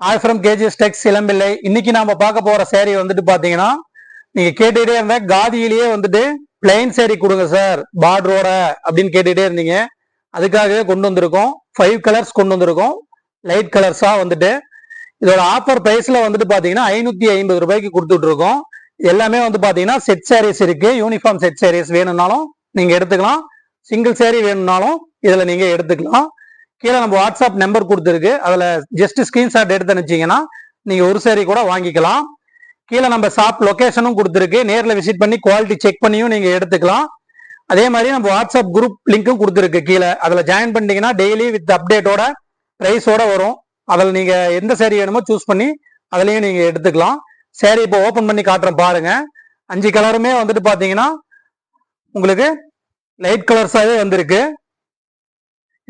ஆய் from KGs டெக்ஸ் இளம்பிள்ளை இன்னைக்கு நாம பார்க்க போற சேரீ வந்துட்டு பாத்தீங்கன்னா நீங்க கேட்டுட்டே இருந்த காதியிலேயே வந்துட்டு பிளைன் சேரீ கொடுங்க சார் பார்டரோட அப்படின்னு கேட்டுட்டே இருந்தீங்க. அதுக்காகவே கொண்டு வந்திருக்கோம். ஃபைவ் கலர்ஸ் கொண்டு வந்திருக்கோம். லைட் கலர்ஸா வந்துட்டு. இதோட ஆஃபர் பிரைஸ்ல வந்துட்டு பாத்தீங்கன்னா ஐநூத்தி ஐம்பது ரூபாய்க்கு கொடுத்துட்டு இருக்கோம் எல்லாமே வந்து பாத்தீங்கன்னா செட் சாரீஸ் இருக்கு. யூனிஃபார்ம் செட் சாரீஸ் வேணும்னாலும் நீங்க எடுத்துக்கலாம். சிங்கிள் சேரீ வேணும்னாலும் இதுல நீங்க எடுத்துக்கலாம். கீழே நம்ம வாட்ஸ்அப் நம்பர் கொடுத்துருக்கு. அதில் ஜஸ்ட் ஸ்க்ரீன்ஷாட் எடுத்து அனுப்பிச்சீங்கன்னா நீங்கள் ஒரு சேரீ கூட வாங்கிக்கலாம். கீழே நம்ம ஷாப் லொகேஷனும் கொடுத்துருக்கு. நேரில் விசிட் பண்ணி குவாலிட்டி செக் பண்ணியும் நீங்கள் எடுத்துக்கலாம். அதே மாதிரி நம்ம வாட்ஸ்அப் குரூப் லிங்க்கும் கொடுத்துருக்கு கீழே. அதில் ஜாயின் பண்ணிட்டீங்கன்னா டெய்லி வித் அப்டேட்டோட ப்ரைஸோட வரும். அதில் நீங்கள் எந்த சேரீ வேணுமோ சூஸ் பண்ணி அதுலேயும் நீங்கள் எடுத்துக்கலாம். சேரீ இப்போ ஓப்பன் பண்ணி காட்டுறேன் பாருங்கள் அஞ்சு கலருமே வந்துட்டு பார்த்தீங்கன்னா உங்களுக்கு லைட் கலர்ஸாகவே வந்திருக்கு.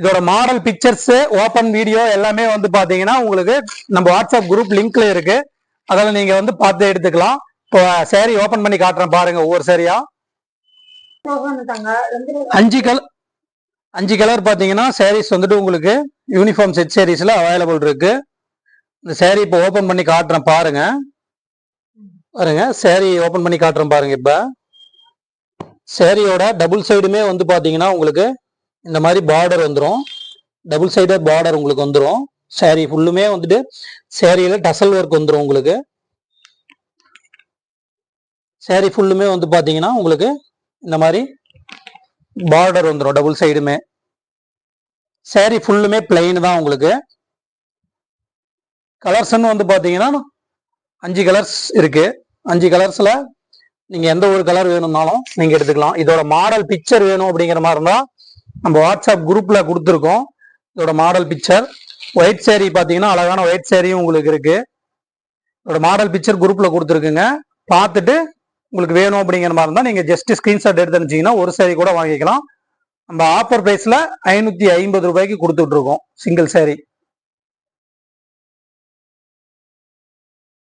இதோட மாடல் பிக்சர்ஸ் ஓப்பன் வீடியோ எல்லாமே வந்து பாத்தீங்கன்னா உங்களுக்கு நம்ம வாட்ஸ்அப் குரூப் லிங்க்ல இருக்கு. அதில் நீங்க வந்து பார்த்து எடுத்துக்கலாம். இப்போ சேரீ ஓபன் பண்ணி காட்டுறேன் பாருங்க ஒவ்வொரு சேரீயா அஞ்சு கலர் அஞ்சு கலர் பாத்தீங்கன்னா சாரீஸ் வந்துட்டு உங்களுக்கு யூனிஃபார்ம் செட் சாரீஸ்ல அவைலபிள் இருக்கு. இந்த சேரீ இப்போ ஓபன் பண்ணி காட்டுறேன் பாருங்க. பாருங்க சேரீ ஓபன் பண்ணி காட்டுறேன் பாருங்க இப்போ. சேரீயோட டபுள் சைடுமே வந்து பாத்தீங்கன்னா உங்களுக்கு இந்த மாதிரி பார்டர் வந்துடும் டபுள் சைடட் பார்டர் உங்களுக்கு வந்துடும் சேரீ ஃபுல்லுமே வந்துட்டு சேரீல டசல் ஒர்க் வந்துடும் உங்களுக்கு. சேரீ ஃபுல்லுமே வந்து பார்த்தீங்கன்னா உங்களுக்கு இந்த மாதிரி பார்டர் வந்துடும் டபுள் சைடுமே சேரீ ஃபுல்லுமே பிளெயின் தான் உங்களுக்கு. கலர்ஸ்ன்னு வந்து பார்த்தீங்கன்னா அஞ்சு கலர்ஸ் இருக்கு. அஞ்சு கலர்ஸில் நீங்கள் எந்த ஒரு கலர் வேணும்னாலும் நீங்கள் எடுத்துக்கலாம். இதோட மாடல் பிக்சர் வேணும் அப்படிங்கிற மாதிரி இருந்தால் நம்ம வாட்ஸ்அப் குரூப்ல கொடுத்துருக்கோம். இதோட மாடல் பிக்சர் ஒயிட் சேரீ பார்த்தீங்கன்னா அழகான ஒயிட் சேரீயும் உங்களுக்கு இருக்கு. இதோட மாடல் பிக்சர் குரூப்ல கொடுத்துருக்குங்க. பார்த்துட்டு உங்களுக்கு வேணும் அப்படிங்கிற மாதிரி இருந்தால் நீங்கள் ஜஸ்ட் ஸ்க்ரீன்ஷாட் எடுத்து அனுப்பிச்சீங்கன்னா ஒரு சேரீ கூட வாங்கிக்கலாம். நம்ம ஆஃபர் ப்ரைஸில் ஐநூற்றி ஐம்பது ரூபாய்க்கு கொடுத்துட்ருக்கோம் சிங்கிள் சேரீ